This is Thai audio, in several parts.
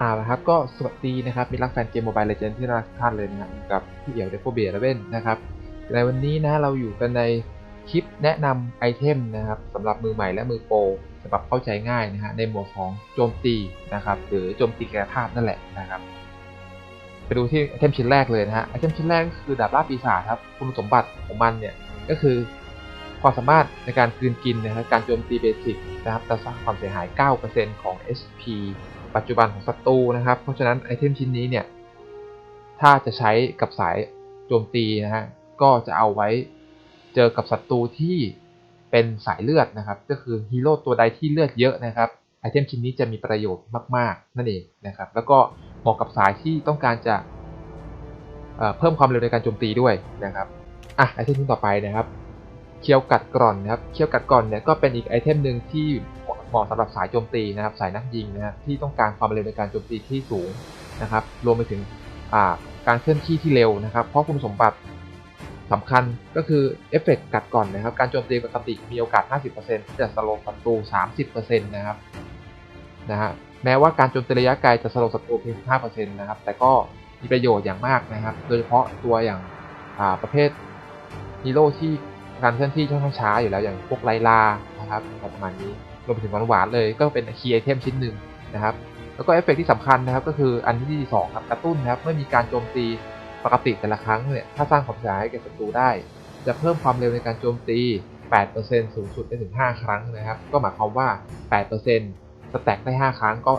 อ่าละครับก็สวัสดีนะครับมีรักแฟนเกมโมบายเลเจนด์ที่รักทุกท่านเลยนะครับกับพี่เอี่ยวเดฟโฟเบียเลเว่นนะครับในวันนี้นะเราอยู่กันในคลิปแนะนำไอเทมนะครับสำหรับมือใหม่และมือโปรสำหรับเข้าใจง่ายนะฮะในหมวดของโจมตีนะครับหรือโจมตีกายภาพนั่นแหละนะครับไปดูที่ไอเทมชิ้นแรกเลยนะฮะไอเทมชิ้นแรกก็คือดาบล่าปีศาจครับคุณสมบัติของมันเนี่ยก็คือความสามารถในการกลืนกินนะครับการโจมตีเบสิกนะครับจะสร้างความเสียหาย 9%ของ HP ปัจจุบันของศัตรูนะครับ เพราะฉะนั้นไอเทมชิ้นนี้เนี่ย ถ้าจะใช้กับสายโจมตีนะฮะ ก็จะเอาไว้เจอกับศัตรูที่เป็นสายเลือดนะครับ ก็คือฮีโร่ตัวใดที่เลือดเยอะนะครับ ไอเทมชิ้นนี้จะมีประโยชน์มาก ๆ นั่นเองนะครับ แล้วก็เหมาะกับสายที่ต้องการจะเเพิ่มความเร็วในการโจมตีด้วยนะครับ อะไอเทมชิ้นต่อไปนะครับ เคี้ยวกัดกร่อนนะครับ เคี้ยวกัดกร่อนเนี่ยก็เป็นอีกไอเทมหนึ่งที่ เหมาะสำหรับสายโจมตีนะครับสายนักยิงนะครับที่ต้องการความเร็วในการโจมตีที่สูงนะครับ รวมไปถึงการเคลื่อนที่ที่เร็วนะครับ เพราะคุณสมบัติสำคัญก็คือเอฟเฟกต์กัดก่อนนะครับ การโจมตีปกติมีโอกาส 50%ที่จะสโลว์ศัตรู 30%นะครับนะฮะแม้ว่าการโจมตีระยะไกลจะสโลว์ศัตรูเพียง5%นะครับ แต่ก็มีประโยชน์อย่างมากนะครับ โดยเฉพาะตัวอย่างประเภทฮีโร่ที่การเคลื่อนที่ค่อนข้างช้าอยู่แล้วอย่างพวกไลลานะครับประมาณนี้ รวมไปถึงหวานๆเลยก็เป็นคีย์ไอเทมชิ้นหนึ่งนะครับ แล้วก็เอฟเฟกต์ที่สำคัญนะครับก็คืออันที่สองครับกระตุ้นนะครับเมื่อมีการโจมตีปกติแต่ละครั้งเนี่ยถ้าสร้างความเสียหายให้แก่ศัตรูได้ จะเพิ่มความเร็วในการโจมตี 8%สูงสุดได้ถึง 5 ครั้งนะครับ ก็หมายความว่า 8%สแต็กได้ 5 ครั้งก็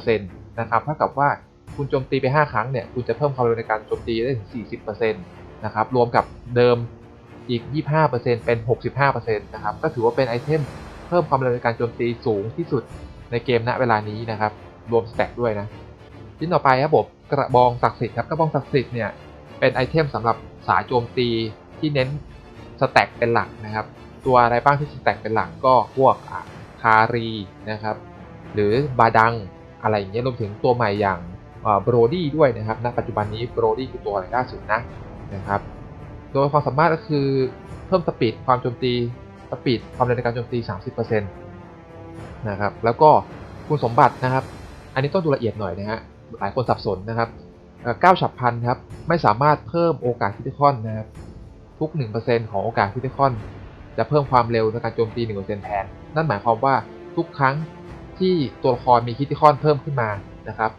40%นะครับเท่ากับว่าคุณโจมตีไป 5 ครั้งเนี่ยคุณจะเพิ่มความเร็วในการโจมตีได้ถึง 40%นะครับรวมกับเดิมอีก 25%เป็น 65%นะครับก็ถือว่าเป็นไอเทม เพิ่มความเร็วในการโจมตีสูงที่สุดในเกมณเวลานี้นะครับ รวมสแต็กด้วยนะชิ้นต่อไปครับผมกระบองศักดิ์สิทธิ์ครับกระบองศักดิ์สิทธิ์เนี่ยเป็นไอเทมสำหรับสายโจมตีที่เน้นสแต็กเป็นหลักนะครับ ตัวอะไรบ้างที่สแต็กเป็นหลักก็พวกคารีนะครับหรือบาดังอะไรอย่างเงี้ยรวมถึงตัวใหม่อย่างโบรดี้ด้วยนะครับณปัจจุบันนี้โบรดี้คือตัวอะไรล่าสุดนะนะครับ โดยความสามารถก็คือเพิ่มสปีดความโจมตี สปีดความเร็วในการโจมตี 30%นะครับแล้วก็คุณสมบัตินะครับ อันนี้ต้องดูละเอียดหน่อยนะฮะหลายคนสับสนนะครับเก้าวฉับพันครับไม่สามารถเพิ่มโอกาสคริติคอนนะครับทุก 1%ของโอกาสคริติคอน จะเพิ่มความเร็วในการโจมตี 1%แทน นั่นหมายความว่าทุกครั้งที่ตัวละครมีคริติคอนเพิ่มขึ้นมานะครับ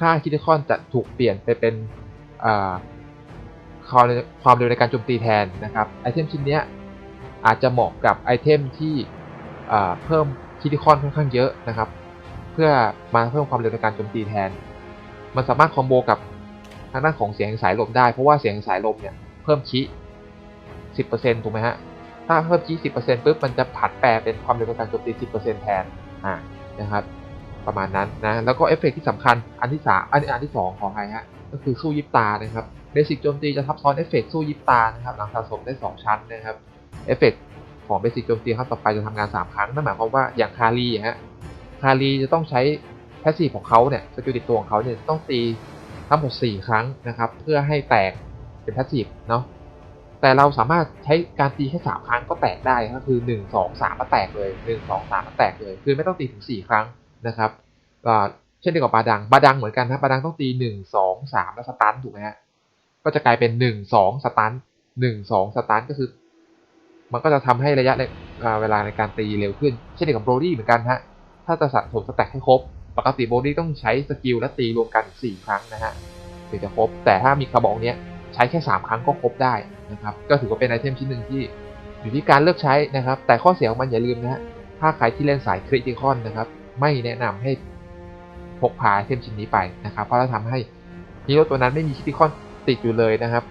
ค่าคริติคอนจะถูกเปลี่ยนไปเป็นความเร็วความเร็วในการโจมตีแทนนะครับไอเทมชิ้นเนี้ย อาจจะเหมาะกับไอเทมที่เพิ่มคิติคอนค่อนข้างเยอะนะครับ เพื่อมาเพิ่มความเร็วในการโจมตีแทน มันสามารถคอมโบกับทางด้านของเสียงสายลมได้เพราะว่าเสียงสายลมเนี่ยเพิ่มคี10%ถูกไหมฮะ ถ้าเพิ่มคี10%ปุ๊บมันจะผันแปรเป็นความเร็วในการโจมตี 10%แทนอ่านะครับประมาณนั้นนะแล้วก็เอฟเฟกต์ที่สำคัญอันที่สามอันอันที่สองของใครฮะก็คือสู้ยิบตานะครับเบสิกโจมตีจะทับซ้อนเอฟเฟกต์สู้ยิบตานะครับหลังสะสมได้ 2 ชั้นนะครับ เอฟเฟกต์ของเบสิกโจมตีครั้งต่อไปจะทำงาน 3 ครั้ง นั่นหมายความว่าอย่างคารีฮะคารีจะต้องใช้แพสซีฟของเขาเนี่ยสกิลติดตัวของเขาเนี่ยต้องตีทั้งหมด4ครั้งนะครับ เพื่อให้แตกเป็นแพสซีฟเนาะแต่เราสามารถใช้การตีแค่ 3 ครั้งก็แตกได้ก็คือ 1 2 3ก็แตกเลย1 2 3ก็แตกเลย คือไม่ต้องตีถึง 4 ครั้งนะครับก็เช่นเดียวกับบาดังบาดังเหมือนกันนะบาดังต้องตี 1 2 3 แล้วสตันถูกไหมฮะก็จะกลายเป็น 1 2 สตัน1 2 สตันก็คือ มันก็จะทำให้ระยะเวลาในการตีเร็วขึ้น เช่นเดียวกับโบรดี้เหมือนกันฮะ ถ้าจะสะสมสแต็กให้ครบ ปกติโบดี้ต้องใช้สกิลและตีรวมกัน 4 ครั้งนะฮะถึงจะครบ แต่ถ้ามีกระบอกเนี้ยใช้แค่ 3 ครั้งก็ครบได้นะครับ ก็ถือว่าเป็นไอเทมชิ้นหนึ่งที่อยู่ที่การเลือกใช้นะครับ แต่ข้อเสียของมันอย่าลืมนะฮะ ถ้าใครที่เล่นสายคริติคอนนะครับ ไม่แนะนำให้พกพาไอเทมชิ้นนี้ไปนะครับ เพราะจะทำให้ฮีโร่ตัวนั้นไม่มีคริติคอนติดอยู่เลยนะครับ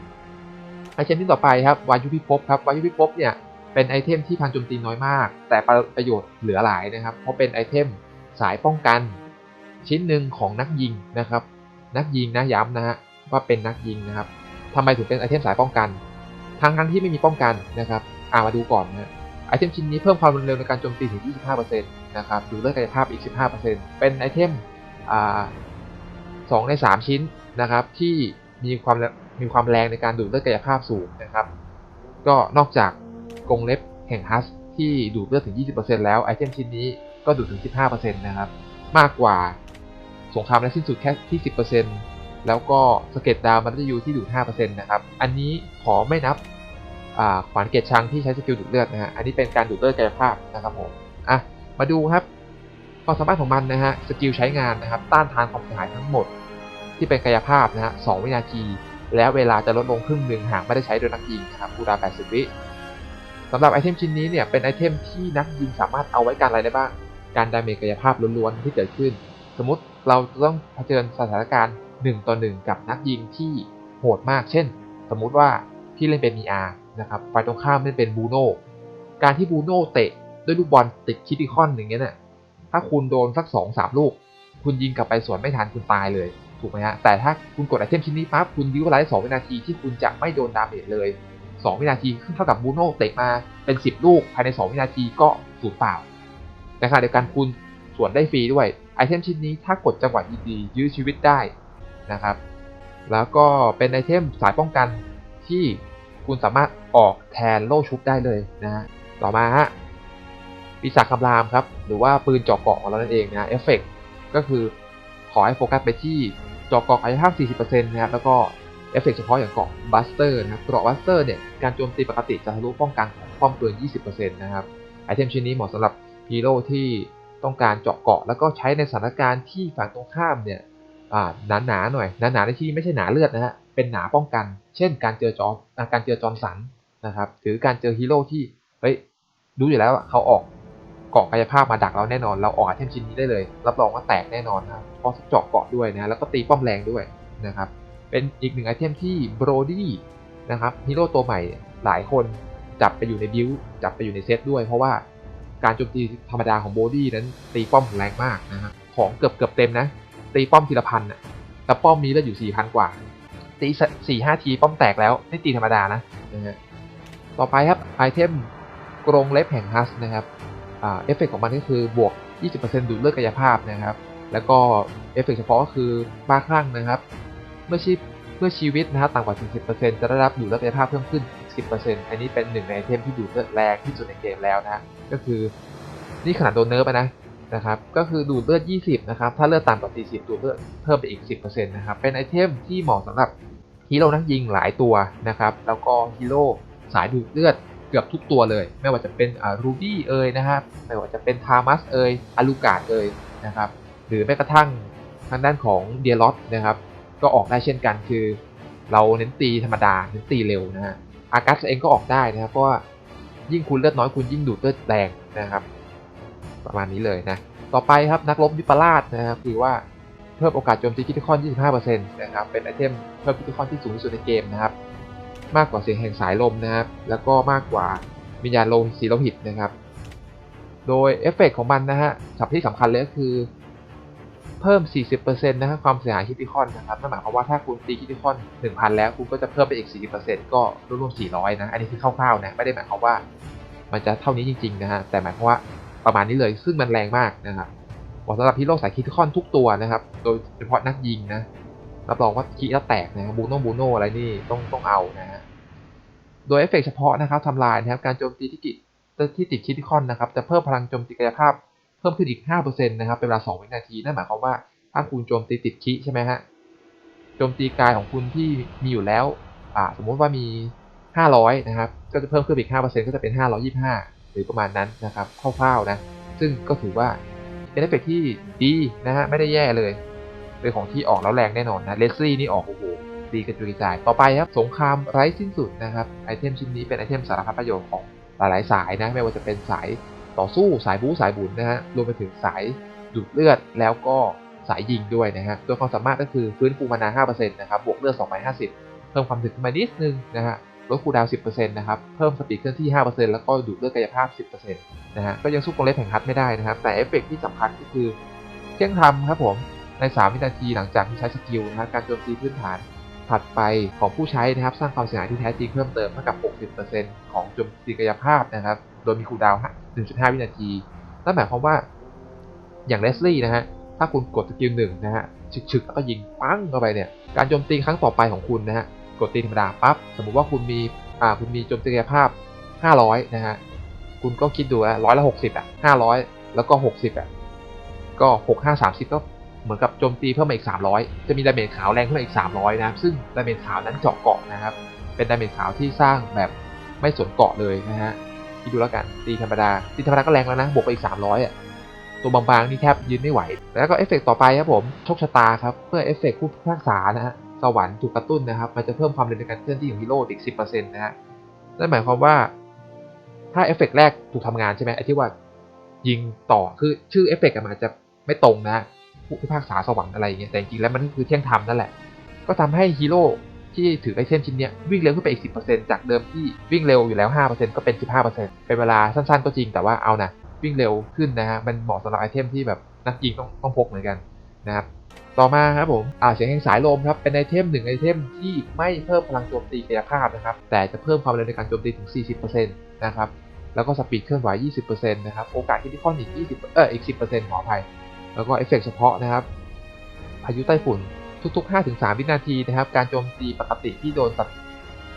ไอเทมที่ต่อไปครับวายุพิภพครับวายุพิภพเนี่ยเป็นไอเทมที่พันโจมตีน้อยมาก แต่ประโยชน์เหลือหลายนะครับ เพราะเป็นไอเทมสายป้องกัน ชิ้นหนึ่งของนักยิงนะครับ นักยิงนะย้ำนะฮะว่าเป็นนักยิงนะครับทำไมถึงเป็นไอเทมสายป้องกันทั้งทั้งที่ไม่มีป้องกันนะครับอ่ามาดูก่อนนะไอเทมชิ้นนี้เพิ่มความรุนแรงในการโจมตีถึง 25%นะครับดูเลือดกายภาพอีก 15%เป็นไอเทมอ่าสองใน 3 ชิ้นนะครับที่มีความ มีความแรงในการดูดเลือดกายภาพสูงนะครับ ก็นอกจากกรงเล็บแห่งฮัสที่ดูดเลือดถึง 20%แล้วไอเทมชิ้นนี้ก็ดูดถึง 15%นะครับ มากกว่าสงครามนั้นสิ้นสุดแค่ที่ 10%แล้วก็สเก็ตดาวมันจะอยู่ที่ดูด5%นะครับ อันนี้ขอไม่นับขวานเกตชังที่ใช้สกิลดูดเลือดนะฮะ อันนี้เป็นการดูดเลือดกายภาพนะครับผม อะ มาดูครับความสามารถของมันนะฮะ สกิลใช้งานนะครับ ต้านทานความเสียหายทั้งหมด ที่เป็นกายภาพนะฮะ2วินาที แล้วเวลาจะลดลงครึ่งหนึ่งหากไม่ได้ใช้โดยนักยิงนะครับคูลดาว80 วิสำหรับไอเทมชิ้นนี้เนี่ยเป็นไอเทมที่นักยิงสามารถเอาไว้การอะไรได้บ้าง การดาเมจกายภาพล้วนๆที่เกิดขึ้น สมมติเราจะต้องเผชิญสถานการณ์1ต่อ1กับนักยิงที่โหดมาก เช่น สมมุติว่าพี่เล่นเป็นมีอานะครับฝ่ายตรงข้ามเล่นเป็นบูโน่การที่บูโน่เตะด้วยลูกบอลติดคิติคอนอย่างเงี้ยเนี่ยถ้าคุณโดนสัก2อสามลูก คุณยิงกลับไปสวนไม่ทันคุณตายเลย ถูกไหมฮะ แต่ถ้าคุณกดไอเทมชิ้นนี้ปั๊บคุณยื้อเวลาได้2วินาทีที่คุณจะไม่โดนดาเมจเลย 2 วินาทีเท่ากับบูโน่เตะมาเป็น 10 ลูกภายใน 2 วินาทีก็สูญเปล่าในขณะเดียวกันคุณส่วนได้ฟรีด้วยไอเทมชิ้นนี้ถ้ากดจังหวะดีๆยื้อชีวิตได้นะครับแล้วก็เป็นไอเทมสายป้องกันที่คุณสามารถออกแทนโล่ชุบได้เลยนะฮะต่อมาฮะปีศาจคำรามครับ หรือว่าปืนจาะเกาะของเรานั่นเองนะเอฟเฟกก็คือขอให้โฟกัสไปที่ จาะเกาะกายภาพ 40%นะครับแล้วก็เอฟเฟกเฉพาะอย่างเกาะบัสเตอร์นะครับเกราะบัสเตอร์เนี่ยการโจมตีปกติจะทะลุป้องกันของป้อมเปืน20%นะครับไอเทมชิ้นนี้เหมาะสำหรับฮีโร่ที่ต้องการเจาะเกาะ แล้วก็ใช้ในสถานการณ์ที่ฝั่งตรงข้ามเนี่ยหนาหนาๆหน่อยหนาหนาๆในที่ไม่ใช่หนาเลือดนะฮะเป็นหนาป้องกัน เช่น การเจอจอการเจอจอมสันนะครับหรือการเจอฮีโร่ที่เฮ้ยรู้อยู่แล้วเขาออก เกาะกายภาพมาดักเราแน่นอน เราออกไอเทมชิ้นนี้ได้เลย รับรองว่าแตกแน่นอนครับเพราะเจาะเกาะด้วยนะ แล้วก็ตีป้อมแรงด้วยนะครับ เป็นอีกหนึ่งไอเทมที่โบรดี้นะครับฮีโร่ตัวใหม่หลายคนจับไปอยู่ในบิวจับไปอยู่ในเซตด้วย เพราะว่าการโจมตีธรรมดาของโบดี้นั้นตีป้อมแรงมากนะครับของเกือบเกือบเต็มนะ ตีป้อมทีละพันอะแต่ป้อมมีเลือดอยู่สี่พันกว่า ตีสี่ห้าทีป้อมแตกแล้วไม่ตีธรรมดานะนะฮะต่อไปครับไอเทมกรงเล็บแห่งฮัสนะครับ เอฟเฟกของมันก็คือบวก 20%ดูดเลือดกายภาพนะครับ แล้วก็เอฟเฟกเฉพาะก็คือบ้าคลั่งนะครับ เมื่อชีเมื่อชีวิตนะครับต่ำกว่า 40%จะได้รับดูดเลือดกายภาพเพิ่มขึ้น 10%อันนี้เป็นหนึ่งในไอเทมที่ดูดเลือดแรงที่สุดในเกมแล้วนะ ก็คือนี่ขนาดโดนเนิร์ฟนะนะครับ ก็คือดูดเลือด 20 นะครับ ถ้าเลือดต่ำกว่า 40 ดูดเลือดเพิ่มไปอีก 10%นะครับ เป็นไอเทมที่เหมาะสำหรับฮีโร่นักยิงหลายตัวนะครับ แล้วก็ฮีโร่สายดูดเลือด กือบทุกตัวเลย ไม่ว่าจะเป็นรูบี้เอ่ยนะครับไม่ว่าจะเป็นทามัสเอ่ยอาลูกาดเอ่ยนะครับหรือแม้กระทั่งทางด้านของเดียร์ลอตนะครับก็ออกได้เช่นกันคือ เราเน้นตีธรรมดาเน้นตีเร็วนะฮะอากัสเองก็ออกได้นะครับเพราะว่ายิ่งคุณเลือดน้อยคุณยิ่งดูดเลือดแรงนะครับประมาณนี้เลยนะต่อไปครับนักรบวิปลาสนะครับคือว่าเพิ่มโอกาสโจมตีคิติคอน 25%นะครับเป็นไอเทมเพิ่มคิติคอนที่สูงที่สุดในเกมนะครับ มากกว่าเสียงแห่งสายลมนะครับ แล้วก็มากกว่าวิญญาณโลสีโลหิตนะครับ โดยเอฟเฟกของมันนะฮะสับที่สำคัญเลยก็คือเพิ่ม 40%นะครับความเสียหายคิติคอนนะครับนั่นหมายความว่าถ้าคุณตีคิติคอน 1,000 แล้วคุณก็จะเพิ่มไปอีก 40%ก็รวมๆ400 นะ อันนี้คือคร่าวๆนะ ไม่ได้หมายความว่ามันจะเท่านี้จริงๆนะฮะ แต่หมายความว่าประมาณนี้เลย ซึ่งมันแรงมากนะครับเหมาะสำหรับฮีโร่สายคิติคอนทุกตัวนะครับ โดยเฉพาะนักยิงนะ รับรองว่าคีแล้วแตกนะบูโน่บูโน่อะไรนี่ต้องต้องเอานะฮะ โดยเอฟเฟกเฉพาะนะครับทำลายนะครับการโจมตีที่ติดที่ติดคิติคอนนะครับจะเพิ่มพลังโจมตีกายภาพเพิ่มขึ้นอีก 5%นะครับเป็นเวลา 2 วินาที นั่นหมายความว่าถ้าคุณโจมตีติดคิใช่ไหมฮะโจมตีกายของคุณที่มีอยู่แล้วอ่าสมมุติว่ามี 500 นะครับ ก็จะเพิ่มขึ้นอีก 5%ก็จะเป็น 525 หรือประมาณนั้นนะครับคร่าวๆนะ ซึ่งก็ถือว่าเป็นเอฟเฟกที่ดีนะฮะไม่ได้แย่เลย เป็นของที่ออกแล้วแรงแน่นอนนะเลสลี่นี่ออกโอ้โห ดีกระจุยกระจาย ต่อไปครับ สงครามไร้สิ้นสุดนะครับ ไอเทมชิ้นนี้เป็นไอเทมสารพัดประโยชน์ของหลายๆ สายนะ ไม่ว่าจะเป็นสายต่อสู้ สายบู๊สายบุญนะฮะ รวมไปถึงสายดูดเลือด แล้วก็สายยิงด้วยนะฮะ ตัวความสามารถก็คือฟื้นฟูมานา 5%นะครับ บวกเลือด250 เพิ่มความถึกขึ้นมานิดนึงนะฮะ ลดคูดาว 10%นะครับ เพิ่มสปีดเคลื่อนที่ 5%แล้วก็ดูดเลือดกายภาพ 10%นะฮะ ก็ยังสู้กรงเล็บแห่งฮัทไม่ได้นะครับ แต่เอฟเฟกที่สำคัญก็คือเที่ยงทำครับผมใน 3 วินาทีหลังจากที่ใช้สกิลนะครับการโจมตีพื้นฐาน ถัดไปของผู้ใช้นะครับสร้างความเสียหายที่แท้จริงเพิ่มเติมเท่ากับ 60%ของโจมตีกายภาพนะครับ โดยมีคูลดาวน์1.5 วินาทีนั่นหมายความว่าอย่างเลสลี่นะฮะถ้าคุณกดสกิลหนึ่งนะฮะฉึกๆแล้วก็ยิงปั้งเข้าไปเนี่ยการโจมตีครั้งต่อไปของคุณนะฮะกดตีธรรมดาปั๊บสมมุติว่าคุณมีอ่าคุณมีโจมตีกายภาพ 500 นะฮะคุณก็คิดดูว่าร้อยละ60อะ500 แล้วก็ 60อะก็ 6 5 30ก็ เหมือนกับโจมตีเพิ่มมาอีก 300 จะมีดาเมจขาวแรงขึ้นมาอีก 300 นะครับ ซึ่งดาเมจขาวนั้นเจาะเกาะนะครับ เป็นดาเมจขาวที่สร้างแบบไม่สนเกาะเลยนะฮะคิดดูแล้วกัน ตีธรรมดา ตีธรรมดาก็แรงแล้วนะ บวกไปอีก 300 อะ ตัวบางๆนี่แทบยืนไม่ไหว แล้วก็เอฟเฟกต์ต่อไปครับผม โชคชะตาครับเมื่อเอฟเฟกต์ผู้พิพากษานะฮะ สวรรค์ถูกกระตุ้นนะครับ มันจะเพิ่มความเร็วในการเคลื่อนที่ของฮีโร่อีก 10%นะฮะ นั่นหมายความว่าถ้าเอฟเฟกต์แรกถูกทำงานใช่ไหมไอ้ที่ว่ายิงต่อ คือชื่อเอฟเฟกต์มันอาจจะไม่ตรงนะ ผู้พิพากษาสวรรค์อะไรอย่างเงี้ยแต่จริงๆแล้วมันก็คือเที่ยงธรรมนั่นแหละ ก็ทำให้ฮีโร่ที่ถือไอเทมชิ้นเนี้ยวิ่งเร็วขึ้นไปอีก 10%จากเดิมที่วิ่งเร็วอยู่แล้ว 5%ก็เป็น 15%เป็นเวลาสั้นๆ ก็จริงแต่ว่าเอานะวิ่งเร็วขึ้นนะฮะมันเหมาะสำหรับไอเทมที่แบบนักยิงต้องต้องพกเหมือนกันนะครับต่อมาครับผมอ่าเสียงแห่งสายลมครับเป็นไอเทมหนึ่งไอเทมที่ไม่เพิ่มพลังโจมตีกายภาพนะครับแต่จะเพิ่มความเร็วในการโจมตีถึง 40%นะครับแล้วก็สปีดเคลื่อนไหว 20%นะครับโอกาสที่ที่ข้อนอีก 20 เอออีก 10%ขออภัย แล้วก็เอฟเฟกต์เฉพาะนะครับ พายุไต้ฝุ่นทุก ๆ 5-3 วินาทีนะครับ การโจมตีปกติที่โดนสัตว์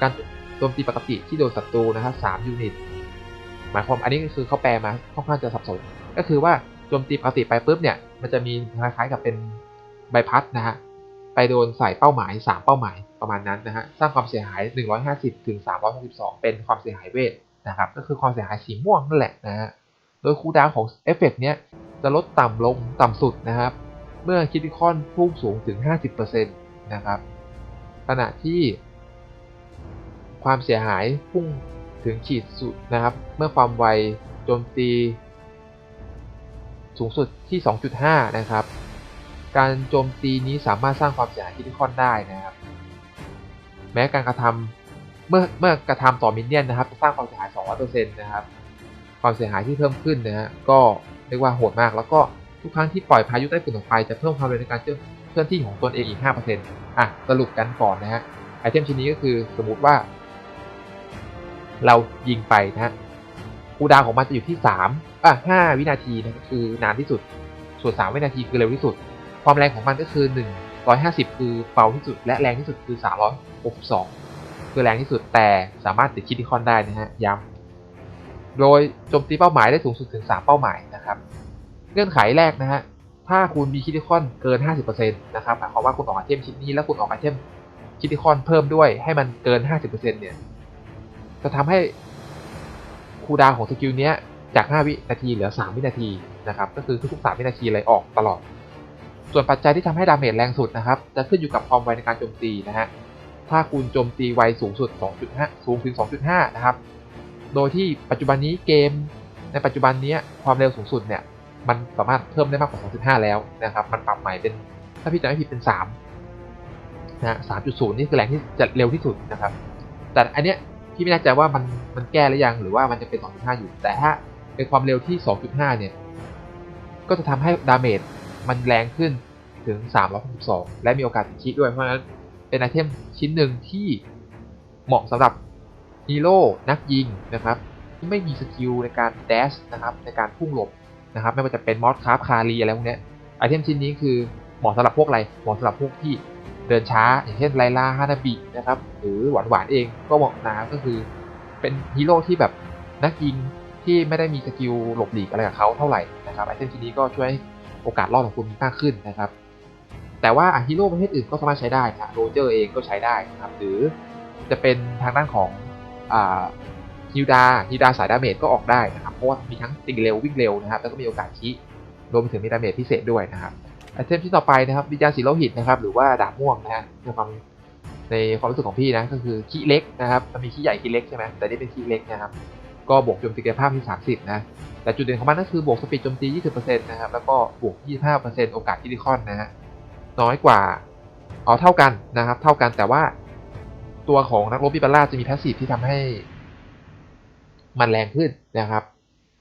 การโจมตีปกติที่โดนศัตรูนะครับ3ยูนิต หมายความอันนี้ก็คือเขาแปลมาค่อนข้างจะสับสน ก็คือว่าโจมตีปกติไปปุ๊บเนี่ย มันจะมีคล้ายๆกับเป็นใบพัดนะฮะ ไปโดนใส่เป้าหมาย 3 เป้าหมายประมาณนั้นนะฮะ สร้างความเสียหาย 150ถึง362 เป็นความเสียหายเวทนะครับ ก็คือความเสียหายสีม่วงนั่นแหละนะฮะ โดยคูลดาวของเอฟเฟกต์เนี้ยจะลดต่ำลงต่ำสุดนะครับ เมื่อคิติคอนพุ่งสูงถึง 50%นะครับ ขณะที่ ความเสียหายพุ่งถึงขีดสุดนะครับ เมื่อความไวโจมตี สูงสุดที่ 2.5 นะครับ การโจมตีนี้สามารถสร้างความเสียหายคิติคอนได้นะครับ แม้การกระทำเมื่อเมื่อกระทำต่อมินเนี่ยนนะครับ จะสร้างความเสียหาย 200%นะครับ ความเสียหายที่เพิ่มขึ้นนะฮะก็เรียกว่าโหดมาก แล้วก็ทุกครั้งที่ปล่อยพายุใต้ฝุ่นออกไปจะเพิ่มความเร็วในการเคลื่อนที่ของตนเองอีก 5%อะสรุปกันก่อนนะฮะไอเทมชิ้นนี้ก็คือสมมติว่า เรายิงไปนะฮะคูดาวของมันจะอยู่ที่3อะ5วินาทีนะคือนานที่สุด ส่วน 3 วินาทีคือเร็วที่สุด ความแรงของมันก็คือ 150 คือเบาที่สุด และแรงที่สุดคือ 362 คือแรงที่สุดแต่สามารถติดคิดที่คอนได้นะฮะย้ำ โดยโจมตีเป้าหมายได้สูงสุดถึง 3 เป้าหมายนะครับ เงื่อนไขแรกนะฮะ ถ้าคุณมีคิติคอนเกิน 50%นะครับหมายความว่าคุณออกไอเทมชิ้นนี้แล้วคุณออกไอเทมคิติคอนเพิ่มด้วยให้มันเกิน 50%เนี่ย จะทำให้คูดาวของสกิลเนี้ยจาก 5 วินาทีเหลือ 3 วินาทีนะครับ ก็คือทุกๆ 3 วินาทีเลยออกตลอด ส่วนปัจจัยที่ทำให้ดาเมจแรงสุดนะครับ จะขึ้นอยู่กับความไวในการโจมตีนะฮะ ถ้าคุณโจมตีไวสูงสุด 2.5 สูงถึง 2.5 นะครับ โดยที่ปัจจุบันนี้เกม ในปัจจุบันนี้ความเร็วสูงสุดเนี่ยมันสามารถเพิ่มได้มากกว่า 2.5 แล้วนะครับ มันปรับใหม่เป็นถ้าพี่จำไม่ผิดเป็น 3 นะ 3.0 นี่คือแรงที่จะเร็วที่สุดนะครับ แต่อันเนี้ยพี่ไม่แน่ใจว่ามันมันแก้หรือยังหรือว่ามันจะเป็น 2.5 อยู่ แต่ถ้าเป็นความเร็วที่ 2.5 เนี่ย ก็จะทำให้ดาเมจมันแรงขึ้นถึง 362 และมีโอกาสติดคิดด้วย เพราะฉะนั้นเป็นไอเทมชิ้นหนึ่งที่เหมาะสำหรับ ฮีโร่นักยิงนะครับที่ไม่มีสกิลในการแดชนะครับในการพุ่งหลบนะครับไม่ว่าจะเป็นมอสคาร์ฟคารีอะไรพวกนี้ไอเทมชิ้นนี้คือเหมาะสำหรับพวกอะไรเหมาะสำหรับพวกที่เดินช้า อย่างเช่นไลลาฮานาบินะครับหรือหวานหวานเองก็เหมาะนะก็คือ เป็นฮีโร่ที่แบบนักยิงที่ไม่ได้มีสกิลหลบหลีกอะไรกับเขาเท่าไหร่นะครับไอเทมชิ้นนี้ก็ช่วยโอกาสรอดของคุณมากขึ้นนะครับ แต่ว่าฮีโร่ประเภทอื่นก็สามารถใช้ได้นะโรเจอร์เองก็ใช้ได้นะครับหรือจะเป็นทางด้านของ ฮิวดาฮิวดาสายดาเมจก็ออกได้นะครับ เพราะว่ามีทั้งตีเร็ววิ่งเร็วนะครับ แล้วก็มีโอกาสคีรวมถึงมีดาเมจพิเศษด้วยนะครับไอเทมที่ต่อไปนะครับวิญญาณสีโลหิตนะครับ หรือว่าดาบม่วงนะฮะในความในความรู้สึกของพี่นะก็คือขี้เล็กนะครับมันมีขี้ใหญ่ขี้เล็กใช่ไหมแต่นี่เป็นขี้เล็กนะครับ ก็บวกโจมตีกายภาพที่ 30 นะ แต่จุดเด่นของมันก็คือบวกสปีดโจมตี 20%นะครับ แล้วก็บวก 25%โอกาสคิริคอนนะฮะน้อยกว่าอ๋อเท่ากันนะครับ เท่ากันแต่ว่า ตัวของนักรบบิบาร่าจะมีแพสซีฟที่ทำให้ มันแรงขึ้นนะครับ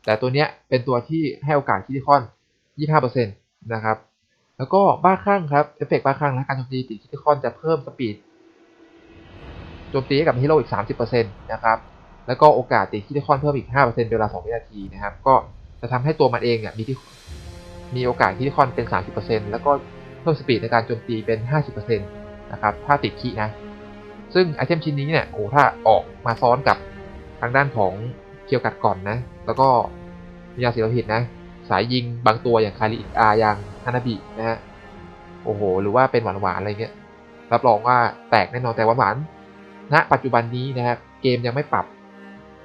แต่ตัวเนี้ยเป็นตัวที่ให้โอกาสคิริคอน 25%นะครับ แล้วก็บ้าคลั่งครับ เอฟเฟกต์บ้าคลั่งและการโจมตีติดคิริคอนจะเพิ่มสปีดโจมตีให้กับฮีโร่อีก 30%นะครับแล้วก็โอกาสติดคิริคอนเพิ่มอีก5%เป็นเวลา 2 วินาทีนะครับ ก็จะทำให้ตัวมันเองเนี่ยมีที่มีโอกาสคิริคอนเป็น 30%แล้วก็เพิ่มสปีดในการโจมตีเป็น 50%นะครับ ถ้าติดคีนะ ซึ่งไอเทมชิ้นนี้เนี่ยโอ้ถ้าออกมาซ้อนกับทางด้านของเคียวกัดก่อนนะ แล้วก็มียาสีโลหิตนะ สายยิงบางตัวอย่างคาริอิอาอย่างฮานาบินะฮะโอ้โห หรือว่าเป็นหวานหวานๆอะไรเงี้ยรับรองว่าแตกแน่นอนแต่หวานหวานๆณปัจจุบันนี้นะครับเกมยังไม่ปรับ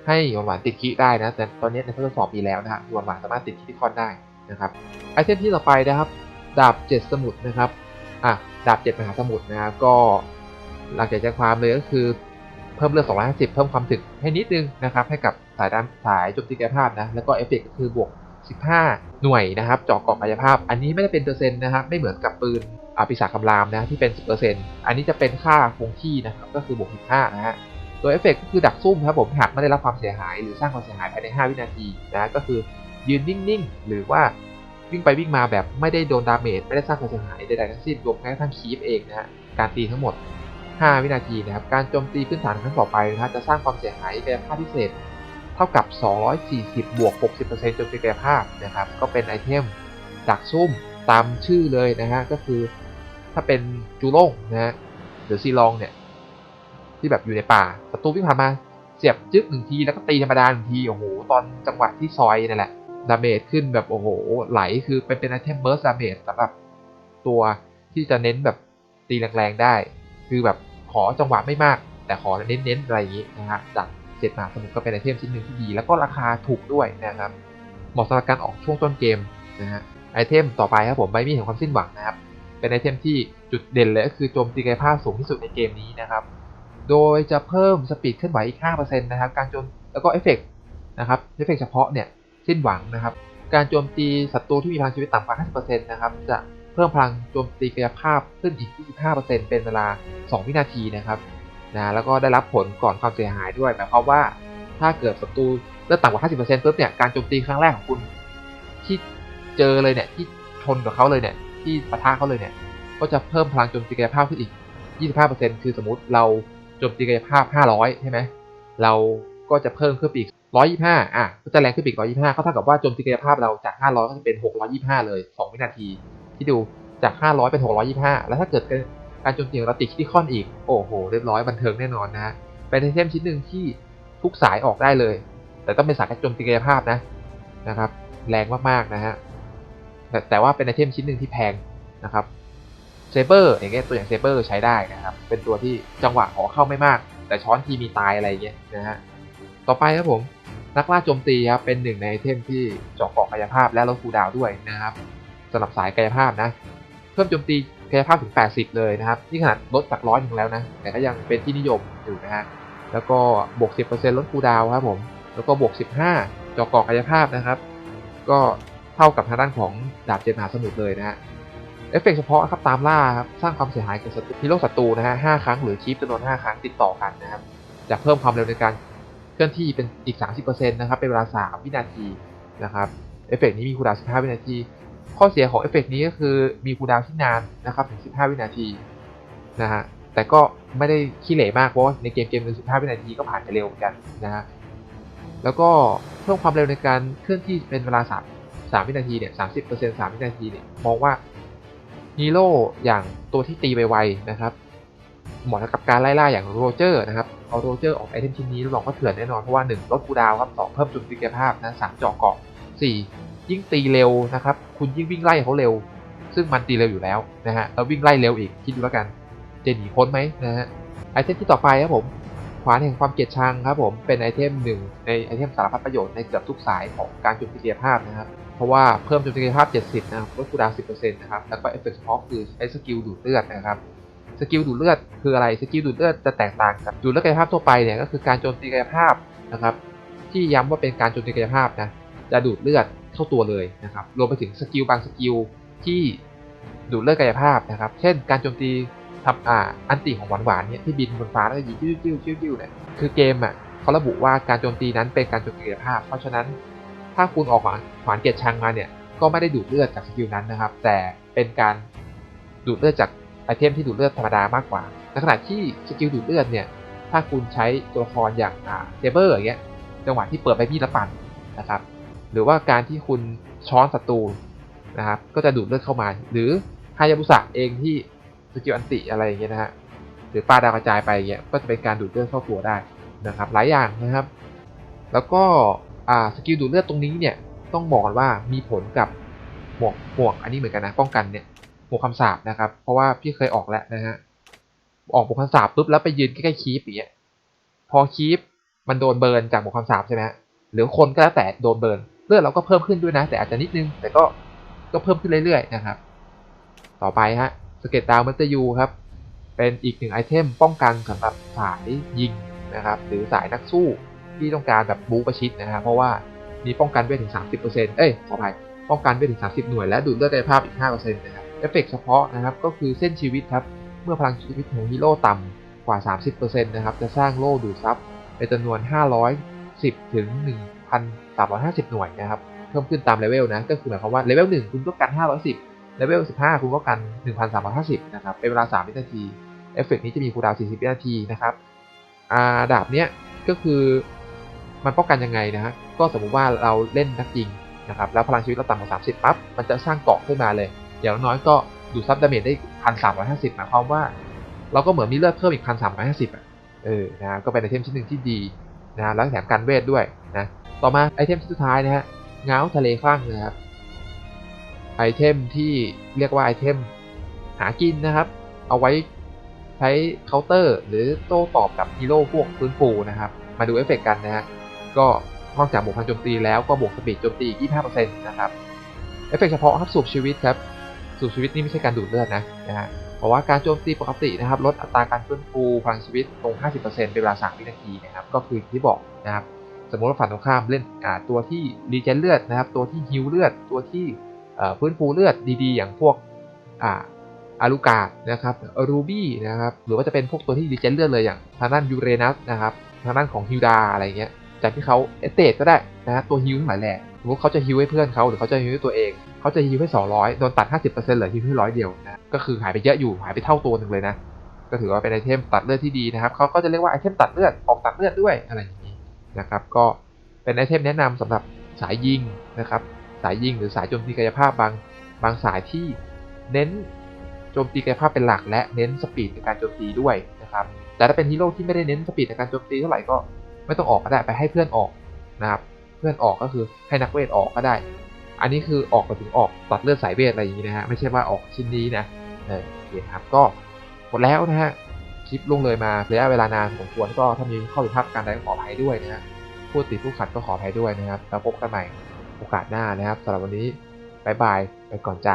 ให้หวานหวานๆติดคีได้นะ แต่ตอนนี้ในทดสอบมีแล้วนะฮะหวานหวานๆสามารถติดคีที่คอนได้นะครับไอเทมที่ต่อไปนะครับ ดาบเจ็ดสมุทรนะครับอะดาบเจ็ดมหาสมุทรนะครับก็ หลักใจใจความเลยก็คือเพิ่มเลือด 250 เพิ่มความถึกให้นิดนึงนะครับให้กับสายด้านสายโจมตีกายภาพนะแล้วก็เอฟเฟกต์ก็คือบวก 15 หน่วยนะครับเจาะเกาะกายภาพ อันนี้ไม่ได้เป็นเปอร์เซ็นต์นะครับไม่เหมือนกับปืนอาปีศาจคำรามนะที่เป็น 10%อันนี้จะเป็นค่าคงที่นะครับก็คือบวก 15 นะฮะตัวเอฟเฟกต์ก็คือดักซุ่มครับผมหากไม่ได้รับความเสียหาย หรือสร้างความเสียหายภายใน 5 วินาทีนะก็คือยืนนิ่งๆ หรือว่าวิ่งไปวิ่งมาแบบไม่ได้โดนดาเมจไม่ได้สร้างความเสียหายใดๆทั้งสิ้นรวมแม้กระทั่งคีฟเองนะฮะการตีทั้งหมด 5 วินาทีนะครับ การโจมตีพื้นฐานครั้งต่อไปนะฮะจะสร้างความเสียหายกายภาพพิเศษ เท่ากับ 240 บวก 60%จนเป็นกายภาพนะครับ ก็เป็นไอเทมดักซุ่มตามชื่อเลยนะฮะ ก็คือถ้าเป็นจูโล่งนะฮะหรือซีลองเนี่ย ที่แบบอยู่ในป่าศัตรูวิ่งผ่านมาเสียบจึ๊กหนึ่งทีแล้วก็ตีธรรมดาหนึ่งทีโอ้โหตอนจังหวะที่ซอยนั่นแหละดาเมจขึ้นแบบโอ้โหไหลคือเป็นเป็นไอเทมเบิร์สดาเมจสำหรับตัวที่จะเน้นแบบตีแรงๆได้ คือแบบ ขอจังหวะไม่มาก แต่ขอเน้นๆอะไรอย่างนี้นะฮะจากเจ็ดมาสมุทรก็เป็นไอเทมชิ้นหนึ่งที่ดี แล้วก็ราคาถูกด้วยนะครับเหมาะสำหรับการออกช่วงต้นเกมนะฮะไอเทมต่อไปครับผมใบมีดแห่งความสิ้นหวังนะครับเป็นไอเทมที่จุดเด่นเลยก็คือโจมตีกายภาพสูงที่สุดในเกมนี้นะครับโดยจะเพิ่มสปีดเคลื่อนไหวอีก 5%นะครับการโจมแล้วก็เอฟเฟกต์นะครับเอฟเฟกต์เฉพาะเนี่ยสิ้นหวังนะครับการโจมตีศัตรูที่มีพลังชีวิตต่ำกว่า 50%นะครับจะ เพิ่มพลังโจมตีกายภาพขึ้นอีก 25%เป็นเวลา 2 วินาทีนะครับนะแล้วก็ได้รับผลก่อนความเสียหายด้วยหมายความว่าถ้าเกิดศัตรูเลือดต่ำกว่า 50%ปุ๊บเนี่ยการโจมตีครั้งแรกของคุณ ที่เจอเลยเนี่ยที่ชนกับเขาเลยเนี่ยที่ปะทะเขาเลยเนี่ยก็จะเพิ่มพลังโจมตีกายภาพขึ้นอีก 25%คือสมมุติเราโจมตีกายภาพ 500 ใช่ไหมเราก็จะเพิ่มขึ้นไปอีก 125 อะ ก็จะแรงขึ้นไปอีก 125 ก็เท่ากับว่าโจมตีกายภาพเราจาก 500 ก็จะเป็น 625 เลย 2 วินาที ที่ดูจาก 500 เป็น 625 แล้วถ้าเกิดการโจมตีของเราติดที่คอนอีก โอ้โห เรียบร้อยบันเทิงแน่นอนนะฮะ เป็นไอเทมชิ้นหนึ่งที่ทุกสายออกได้เลย แต่ต้องเป็นสายโจมตีกายภาพนะนะครับ แรงมากๆนะฮะแต่แต่ว่าเป็นไอเทมชิ้นหนึ่งที่แพงนะครับเซเบอร์อย่างเงี้ยตัวอย่างเซเบอร์ใช้ได้นะครับ เป็นตัวที่จังหวะขอเข้าไม่มาก แต่ช้อนทีมีตายอะไรเงี้ยนะฮะต่อไปครับผมนักล่าโจมตีครับเป็นหนึ่งในไอเทมที่เจาะเกาะกายภาพและลดคูดาวด้วยนะครับ สำหรับสายกายภาพนะ เพิ่มโจมตีกายภาพถึง 80 เลยนะครับ นี่ขนาดลดจากร้อยถึงแล้วนะ แต่ก็ยังเป็นที่นิยมอยู่นะฮะ แล้วก็บวก 10%ลดคูดาวครับผม แล้วก็บวก 15 จอกอกายภาพนะครับ ก็เท่ากับทางด้านของดาบเจ็ดมหาสมุทรเลยนะฮะ เอฟเฟกต์เฉพาะครับตามล่าครับ สร้างความเสียหายแก่ศัตรูฮีโร่ศัตรูนะฮะ 5 ครั้งหรือคีปจำนวน 5 ครั้งติดต่อกันนะครับ จะเพิ่มความเร็วในการเคลื่อนที่เป็นอีก 30%นะครับ เป็นเวลา 3 วินาทีนะครับ เอฟเฟกต์นี้มีคูดาว 15 วินาที ข้อเสียของเอฟเฟกต์นี้ก็คือมีคูดาวที่นานนะครับถึง 15 วินาทีนะฮะแต่ก็ไม่ได้ขี้เหร่มากเพราะว่าในเกมเกมหนึ่ง15 วินาทีก็ผ่านไปเร็วเหมือนกันนะฮะแล้วก็เพิ่มความเร็วในการเคลื่อนที่เป็นเวลา 3 3 วินาทีเนี่ย30% 3วินาทีเนี่ยมองว่าฮีโร่อย่างตัวที่ตีไวนะครับเหมาะกับการไล่ล่าอย่างโรเจอร์นะครับเอาโรเจอร์ออกไอเทมชิ้นนี้รับรองว่าเถื่อนแน่นอนเพราะว่า 1 ลดคูดาวครับ 2 เพิ่มจุดติกยภาพนะ3เจาะเกาะ4 ยิ่งตีเร็วนะครับ คุณยิ่งวิ่งไล่เขาเร็ว ซึ่งมันตีเร็วอยู่แล้วนะฮะแล้ววิ่งไล่เร็วอีกคิดดูแล้วกันจะหนีพ้นไหมนะฮะไอเทมที่ต่อไปครับผมขวานแห่งความเกลียดชังครับผมเป็นไอเทมหนึ่งในไอเทมสารพัดประโยชน์ในเกือบทุกสายของการโจมตีกายภาพนะครับเพราะว่าเพิ่มโจมตีกายภาพ 70 นะครับลดคูดาว10%นะครับแล้วก็เอฟเฟกต์เฉพาะคือใช้สกิลดูดเลือดนะครับสกิลดูดเลือดคืออะไรสกิลดูดเลือดจะแตกต่างกับดูดเลือดกายภาพทั่วไปเนี่ยก็คือการโจมตีกายภาพนะครับที่ย้ำว่าเป็นการโจมตีกายภาพนะจะดูดเลือด เข้าตัวเลยนะครับรวมไปถึงสกิลบางสกิลที่ดูดเลือดกายภาพนะครับ เช่น การโจมตีทำอ่าอันติของหวานหวานๆเนี่ยที่บินบนฟ้าแล้วก็ยิงจิ้วจิ้วจิ้วจิ้วเนี่ยคือเกมอะเขาระบุว่าการโจมตีนั้นเป็นการโจมตีกายภาพ เพราะฉะนั้นถ้าคุณออกขวานขวานเกียรชังมาเนี่ยก็ไม่ได้ดูดเลือดจากสกิลนั้นนะครับ แต่เป็นการดูดเลือดจากไอเทมที่ดูดเลือดธรรมดามากกว่าในขณะที่สกิลดูดเลือดเนี่ยถ้าคุณใช้ตัวละครอย่างอ่าเซเบอร์อย่างเงี้ยจังหวะที่เปิดไปพี่ละปั่นนะครับ หรือว่าการที่คุณช้อนศัตรูนะครับ ก็จะดูดเลือดเข้ามา หรือฮายาบุสะเองที่สกิลอันติอะไรอย่างเงี้ยนะฮะ หรือปาดาวกระจายไปอย่างเงี้ย ก็จะเป็นการดูดเลือดเข้าตัวได้นะครับ หลายอย่างนะครับ แล้วก็อ่าสกิลดูดเลือดตรงนี้เนี่ย ต้องบอกว่ามีผลกับหมวกหมวกอันนี้เหมือนกันนะป้องกันเนี่ยหมวกคำสาบนะครับ เพราะว่าพี่เคยออกแล้วนะฮะ ออกหมวกคำสาบปุ๊บแล้วไปยืนใกล้ๆคีปอย่างเงี้ย พอคีปมันโดนเบิร์นจากหมวกคำสาบใช่ไหมฮะ หรือคนก็แล้วแต่โดนเบิร์น เลือดเราก็เพิ่มขึ้นด้วยนะ แต่อาจจะนิดนึง แต่ก็ก็เพิ่มขึ้นเรื่อยๆนะครับ ต่อไปฮะสเก็ตดาวมัตเตอยูครับ เป็นอีกหนึ่งไอเทมป้องกันสำหรับสายยิงนะครับ หรือสายนักสู้ที่ต้องการแบบบูประชิดนะครับเพราะว่ามีป้องกันด้วยถึง 30%เอ้ยขออภัยป้องกันด้วยถึง 30 หน่วยและดูดเลือดกายภาพอีก 5%นะครับเอฟเฟกเฉพาะนะครับก็คือเส้นชีวิตครับ เมื่อพลังชีวิตของฮีโร่ต่ำกว่า 30%นะครับจะสร้างโล่ดูดซับเป็นจำนวน 510 ถึง 350 หน่วยนะครับเพิ่มขึ้นตามเลเวลนะก็คือหมายความว่าเลเวล1คุณก็กัน 510เลเวล15 คุณก็กัน 1,350 นะครับเป็นเวลา 3 วินาทีเอฟเฟกต์นี้จะมีคูลดาวน์40 วินาทีนะครับอาดาบเนี้ยก็คือมันป้องกันยังไงนะฮะก็สมมุติว่าเราเล่นนักยิงนะครับแล้วพลังชีวิตเราต่ำกว่า30ปั๊บมันจะสร้างเกาะขึ้นมาเลย อย่างน้อยก็ดูซับดาเมจได้ 1,350หมายความว่าเราก็เหมือนมีเลือดเพิ่มอีก 1,350อะเออนะก็เป็นไอเทมชิ้นหนึ่งที่ดีนะแล้วแถมกันเวทด้วย ต่อมาไอเทมสุดท้ายนะฮะเงาทะเลคลั่งนะครับไอเทมที่เรียกว่าไอเทมหากินนะครับ เอาไว้ใช้เคาน์เตอร์ หรือโต้ตอบกับฮีโร่พวกฟื้นฟูนะครับ มาดูเอฟเฟกต์กันนะฮะก็นอกจากบวกพลังโจมตีแล้วก็บวกสปีดโจมตีอีก25%นะครับเอฟเฟกต์เฉพาะครับสูบชีวิตครับสูบชีวิตนี่ไม่ใช่การดูดเลือดนะนะฮะเพราะว่าการโจมตีปกตินะครับลดอัตราการฟื้นฟูพลังชีวิตตรง50%เป็นเวลา3วินาทีนะครับก็คือที่บอกนะครับ สมมติว่าฝั่งตรงข้ามเล่นตัวที่รีเจนเลือดนะครับ ตัวที่ฮิวเลือด ตัวที่เอ่อฟื้นฟูเลือดดีๆ อย่างพวกอาอารูกาดนะครับรูบี้นะครับ หรือว่าจะเป็นพวกตัวที่รีเจนเลือดเลยอย่างทางด้านยูเรนัสนะครับ ทางด้านของฮิวดาอะไรเงี้ย จากที่เขาเอสเตก็ได้นะฮะตัวฮิวทั้งหลายแหละสมมติเขาจะฮิวให้เพื่อนเขาหรือเขาจะฮิวให้ตัวเอง เขาจะฮิวให้ 200 โดนตัด 50%เหลือฮิวให้ร้อยเดียวนะ ก็คือหายไปเยอะอยู่ หายไปเท่าตัวหนึ่งเลยนะ ก็ถือว่าเป็นไอเทมตัดเลือดที่ดีนะครับ เขาก็จะเรียกว่าไอเทมตัดเลือด ออกตัดเลือดด้วยอะไร นะครับ ก็เป็นไอเทมแนะนำสำหรับสายยิงนะครับ สายยิงหรือสายโจมตีกายภาพบางบางสายที่เน้นโจมตีกายภาพเป็นหลัก และเน้นสปีดในการโจมตีด้วยนะครับ แต่ถ้าเป็นฮีโร่ที่ไม่ได้เน้นสปีดในการโจมตีเท่าไหร่ก็ไม่ต้องออกก็ได้ไปให้เพื่อนออกนะครับ เพื่อนออกก็คือให้นักเวทออกก็ได้ อันนี้คือออกมาถึงออกตัดเลือดสายเวทอะไรอย่างนี้นะฮะไม่ใช่ว่าออกชิ้นนี้นะเออโอเคครับก็หมดแล้วนะฮะ คลิปลงเลยมาระยะเวลานานสมควรก็ถ้ามีข้อผิดพลาดการใดก็ขออภัยด้วยนะฮะพูดติดผู้ขัดก็ขออภัยด้วยนะครับแล้วพบกันใหม่โอกาสหน้านะครับสำหรับวันนี้บายบายไปก่อนจ้ะ